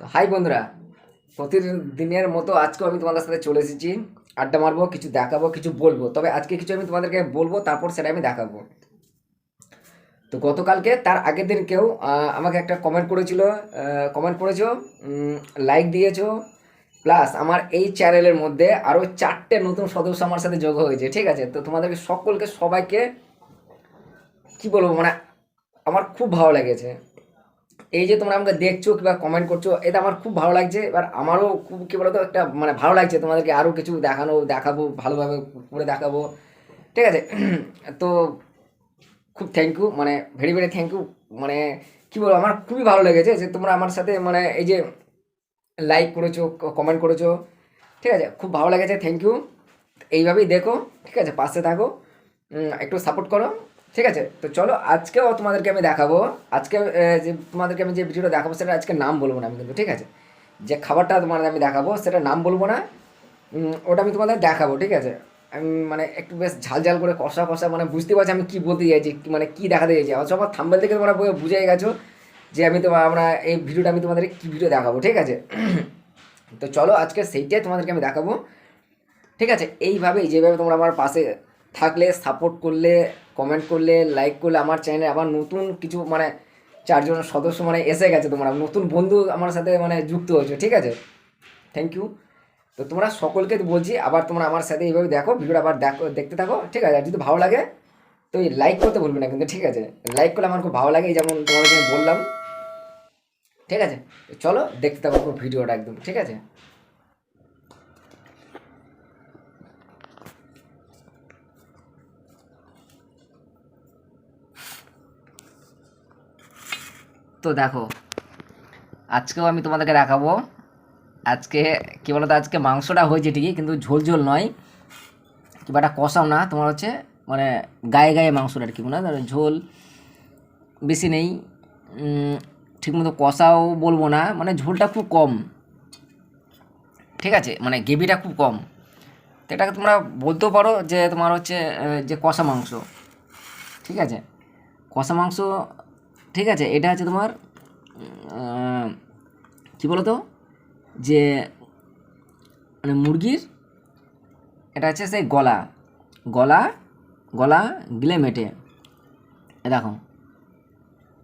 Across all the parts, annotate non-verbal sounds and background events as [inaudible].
তো হাই বন্ধুরা। প্রতিদিনের মতো আজকেও আমি তোমাদের সাথে চলে এসেছি। আড্ডা মারবো, কিছু দেখাবো, কিছু বলব। তবে আজকে কিছু আমি তোমাদেরকে বলব, তারপর সেটা আমি দেখাবো। তো গতকালকে, তার আগের দিন কেউ আমাকে একটা কমেন্ট করেছিল কমেন্ট করেছ লাইক দিয়েছ। প্লাস আমার এই চ্যানেলের মধ্যে আরও চারটে নতুন সদস্য আমার সাথে যোগ হয়েছে, ঠিক আছে? তো তোমাদেরকে সকলকে সবাইকে, কি বলব মানে আমার খুব ভালো লেগেছে। এই যে তোমরা আমাকে দেখছ কিংবা কমেন্ট করছ, এটা আমার খুব ভালো লাগছে। এবার আমারও খুব, কী বলতো, একটা মানে ভালো লাগছে। তোমাদেরকে আরও কিছু দেখানো, দেখাবো, ভালোভাবে করে দেখাবো। ঠিক আছে? [clears throat] তো খুব থ্যাংক ইউ মানে ভেরি ভেরি থ্যাংক ইউ মানে কী বলব, আমার খুবই ভালো লেগেছে যে তোমরা আমার সাথে মানে এই যে লাইক করেছ কমেন্ট করেছ। ঠিক আছে? খুব ভালো লেগেছে থ্যাংক ইউ এইভাবেই দেখো, ঠিক আছে? পাশে থাকো। একটু সাপোর্ট করো। ঠিক আছে? তো চলো, আজকেও তোমাদেরকে আমি দেখাবো। আজকে যে তোমাদেরকে আমি যে ভিডিওটা দেখাবো সেটা আজকে নাম বলব না আমি কিন্তু, ঠিক আছে? যে খাবারটা তোমাদের আমি দেখাবো সেটা নাম বলব না। ওটা আমি তোমাদের দেখাবো, ঠিক আছে? আমি মানে একটু বেশ ঝাল ঝাল করে কষা কষা মানে বুঝতে পারছি আমি কী বলতে চাইছি মানে কী দেখাতে চাইছি। অথচ আমার থাম্বেল থেকে তোমরা বুঝে গেছো যে আমি তোমার আমরা এই ভিডিওটা আমি তোমাদের কী ভিডিও দেখাবো, ঠিক আছে? [clears throat] তো চলো, আজকে সেইটাই তোমাদেরকে আমি দেখাবো। ঠিক আছে? এইভাবেই, যেভাবে তোমরা আমার পাশে থাকলে সাপোর্ট করলে কমেন্ট করলে লাইক করলে আমার চ্যানেলে আবার নতুন কিছু মানে চারজন সদস্য মানে এসে গেছে তোমরা। নতুন বন্ধু আমার সাথে মানে যুক্ত হয়েছে, ঠিক আছে? থ্যাংক ইউ তো তোমরা সকলকে বলছি, আবার তোমরা আমার সাথে এইভাবে দেখো, ভিডিওটা আবার দেখো, দেখতে থাকো, ঠিক আছে? আর যদি ভালো লাগে, তো এই লাইক করতে ভুলবে না কিন্তু, ঠিক আছে? লাইক করলে আমার খুব ভালো লাগে যেমন তোমাদেরকে বললাম, ঠিক আছে? চলো, দেখতে থাকো ভিডিওটা একদম, ঠিক আছে? তো দেখো, আজকেও আমি তোমাদেরকে দেখাবো। আজকে, কী বলতো, আজকে মাংসটা হয়েছে ঠিকই, কিন্তু ঝোল ঝোল নয়। কিংবা একটা কষাও না, তোমার হচ্ছে মানে গায়ে গায়ে মাংসটা আর কি, মনে হয়? ঝোল বেশি নেই। ঠিকমতো কষাও বলব না মানে ঝোলটা খুব কম। ঠিক আছে মানে গ্রেভিটা খুব কম। তো এটাকে তোমরা বলতেও পারো যে তোমার হচ্ছে যে কষা মাংস। ঠিক আছে? কষা মাংস ঠিক আছে, এটা হচ্ছে তোমার কী বলো তো যে মানে মুরগির, এটা হচ্ছে সেই গলা গলা গলা গিলে মেটে। দেখো,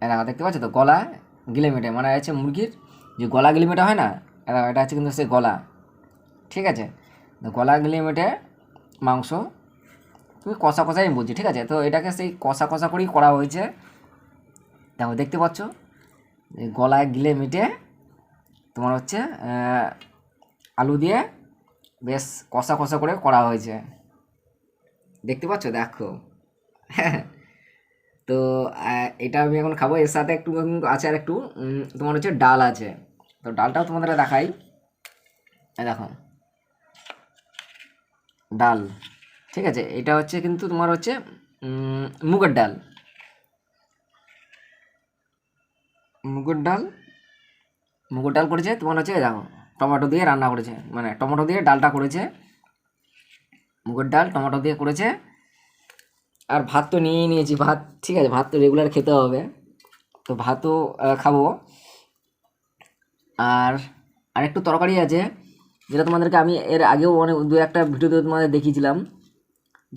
এ দেখো, দেখতে পাচ্ছ তো? গলা গিলে মেটে মানে হচ্ছে মুরগির যে গলা গিলে মেটে হয় না, এ দেখো, এটা হচ্ছে কিন্তু সেই গলা। ঠিক আছে? গলা গিলে মেটে মাংস, তুমি কষা কষাই বলছি, ঠিক আছে? তো এটাকে সেই কষা কষা করেই করা হয়েছে। দেখো, দেখতে পাচ্ছ? গলায় গিলে মিটে তোমার হচ্ছে আলু দিয়ে বেশ কষা কষা করে করা হয়েছে। দেখতে পাচ্ছ? দেখো। [laughs] তো এটা আমি এখন খাব। এর সাথে একটু আছে আর একটু তোমার হচ্ছে ডাল আছে। তো ডালটাও তোমাদের দেখাই। দেখো। ডাল। ঠিক আছে? এটা হচ্ছে কিন্তু তোমার হচ্ছে মুগের ডাল। মুগের ডাল। মুগের ডাল করেছে, তোমার হচ্ছে দেখো টমেটো দিয়ে রান্না করেছে মানে টমেটো দিয়ে ডালটা করেছে। মুগের ডাল টমেটো দিয়ে করেছে। আর ভাত তো নিয়েই নিয়েছি, ভাত, ঠিক আছে, ভাত তো রেগুলার খেতে হবে। তো ভাতও খাব। আর আর একটু তরকারি আছে, যেটা তোমাদেরকে আমি এর আগেও অনেক, দু একটা ভিডিওতে তোমাদের দেখিয়েছিলাম।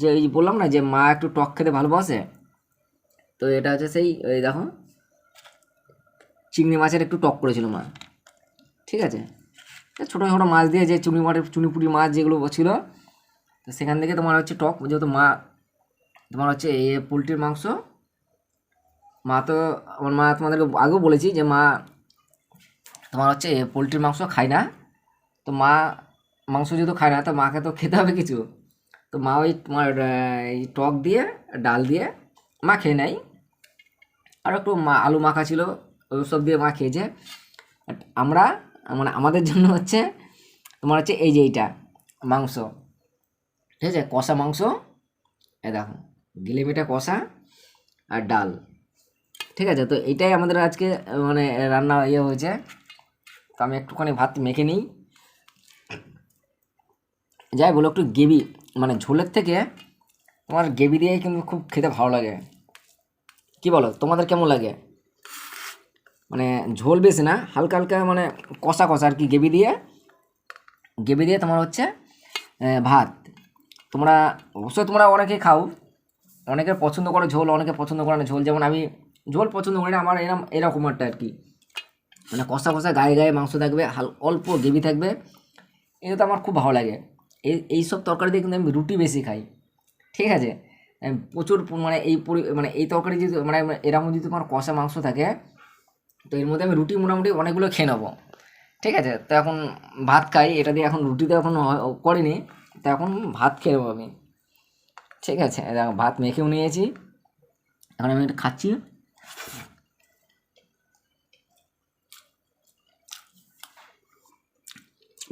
যে এই বললাম না যে মা একটু টক খেতে ভালোবাসে? তো এটা হচ্ছে সেই ওই দেখো। চিংড়ি মাছের একটু টক করেছিল মা। ঠিক আছে? ছোটো ছোটো মাছ দিয়ে যে চুনি মাছের চুনিপুরি মাছ যেগুলো ছিল, তো সেখান থেকে তোমার হচ্ছে টক, যেহেতু মা, তোমার হচ্ছে এ পোলট্রির মাংস। মা তো, আমার মা তোমাদেরকে আগেও বলেছি যে মা তোমার হচ্ছে এ পোলট্রির মাংস খায় না। তো মা মাংস যেহেতু খায় না, তো মাকে তো খেতে হবে কিছু। তো মা ওই তোমার এই টক দিয়ে, ডাল দিয়ে মা খেয়ে নেয়। আর একটু মা, আলু মাখা ছিল। ওইসব দিয়ে মা খেয়েছে। আর আমরা মানে আমাদের জন্য হচ্ছে, তোমার হচ্ছে এই যে এইটা, মাংস। ঠিক আছে? কষা মাংস এ দেখো গিলেমিটা কষা আর ডাল। ঠিক আছে? তো এটাই আমাদের আজকে মানে রান্না ইয়ে হয়েছে। তো আমি একটুখানি ভাত মেখে নিই। যাই বলো, একটু গ্রেভি মানে ঝোলের থেকে তোমার গ্রেভি দিয়ে কিন্তু খুব খেতে ভালো লাগে। কি বলো? তোমাদের কেমন লাগে? মানে ঝোল বেশি না, হালকা হালকা মানে কষা কষা আর কি গ্রেভি দিয়ে। গ্রেভি দিয়ে তোমার হচ্ছে ভাত। তোমরা অবশ্যই তোমরা অনেকে খাও, অনেকে পছন্দ করে ঝোল, অনেকে পছন্দ করে না ঝোল। যেমন আমি ঝোল পছন্দ করি না, আমার এরকম এরকম একটা আর কি। মানে কষা কষা গায়ে গায়ে মাংস থাকবে, হাল, অল্প গ্রেভি থাকবে। এটা তো আমার খুব ভালো লাগে। এই এইসব তরকারি দিয়ে কিন্তু আমি রুটি বেশি খাই। ঠিক আছে? প্রচুর মানে এই মানে এই তরকারি যদি মানে এরকম যদি তোমার কষা মাংস থাকে তো এর মধ্যে আমি রুটি মোটামুটি অনেকগুলো খেয়ে নেব। ঠিক আছে? তো এখন ভাত খাই, এটা দিয়ে এখন রুটি তো এখন করিনি। তো এখন ভাত খেয়ে নেব আমি। ঠিক আছে? ভাত মেখেও নিয়েছি। এখন আমি এটা খাচ্ছি।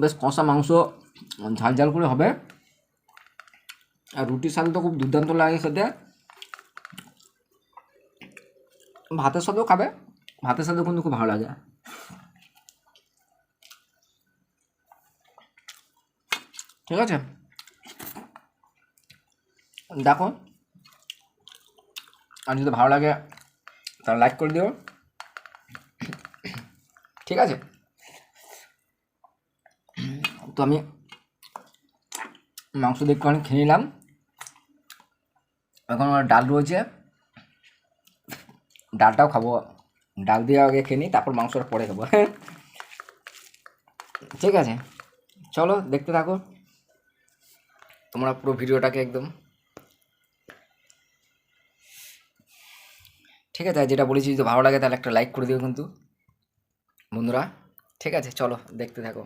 বেশ কষা মাংস, ঝাল ঝাল করে হবে। আর রুটির সাথে তো খুব দুর্দান্ত লাগে খেতে। ভাতের সাথেও খাবে। ভাতের সাথেও কিন্তু খুব ভালো লাগে। ঠিক আছে? দেখো। আর যদি ভালো লাগে, তাহলে লাইক করে দিও। ঠিক আছে? তো আমি মাংস দিয়ে একটুখানি খেয়ে নিলাম। এখন আমার ডাল রয়েছে। ডালটাও খাব। ডাল দিয়ে আগে খেয়ে নিই, তারপর মাংসটা পরে খাব। [laughs] ঠিক আছে, চলো দেখতে থাকো। তোমরা পুরো ভিডিওটাকে একদম। ঠিক আছে যেটা বলেছি যদি ভালো লাগে তাহলে একটা লাইক করে দিও কিন্তু, বন্ধুরা। ঠিক আছে, চলো দেখতে থাকো।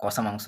কষা মাংস।